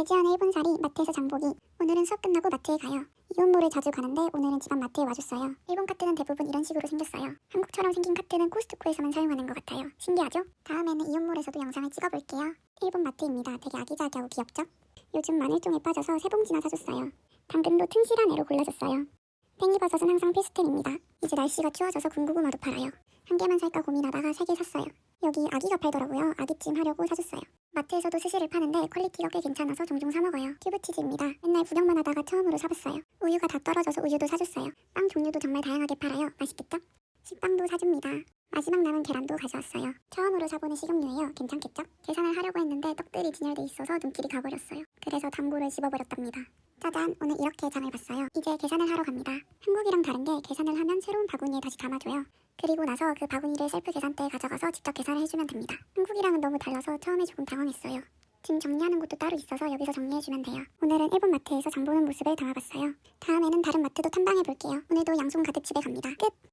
배지연의 일본살이 마트에서 장보기. 오늘은 수업 끝나고 마트에 가요. 이온몰을 자주 가는데 오늘은 집안 마트에 와줬어요. 일본 카트는 대부분 이런 식으로 생겼어요. 한국처럼 생긴 카트는 코스트코에서만 사용하는 것 같아요. 신기하죠? 다음에는 이온몰에서도 영상을 찍어볼게요. 일본 마트입니다. 되게 아기자기하고 귀엽죠? 요즘 마늘종에 빠져서 세 봉지나 사줬어요. 당근도 튼실한 애로 골라줬어요. 팽이버섯은 항상 필수템입니다. 이제 날씨가 추워져서 군고구마도 팔아요. 한 개만 살까 고민하다가 세 개 샀어요. 여기 아기가 팔더라고요. 아기찜 하려고 사줬어요 마트에서도 스시를 파는데 퀄리티가 꽤 괜찮아서 종종 사 먹어요. 큐브치즈입니다. 맨날 구경만 하다가 처음으로 사봤어요. 우유가 다 떨어져서 우유도 사줬어요. 빵 종류도 정말 다양하게 팔아요. 맛있겠죠? 식빵도 사줍니다. 마지막 남은 계란도 가져왔어요. 처음으로 사보는 식용유예요. 괜찮겠죠? 계산을 하려고 했는데 떡들이 진열돼 있어서 눈길이 가버렸어요. 그래서 담보를 집어버렸답니다. 짜잔, 오늘 이렇게 장을 봤어요. 이제 계산을 하러 갑니다. 한국이랑 다른 게 계산을 하면 새로운 바구니에 다시 담아줘요. 그리고 나서 그 바구니를 셀프 계산대에 가져가서 직접 계산을 해주면 됩니다. 한국이랑은 너무 달라서 처음에 조금 당황했어요. 짐 정리하는 곳도 따로 있어서 여기서 정리해주면 돼요. 오늘은 일본 마트에서 장 보는 모습을 담아봤어요. 다음에는 다른 마트도 탐방해볼게요. 오늘도 양손 가득 집에 갑니다. 끝!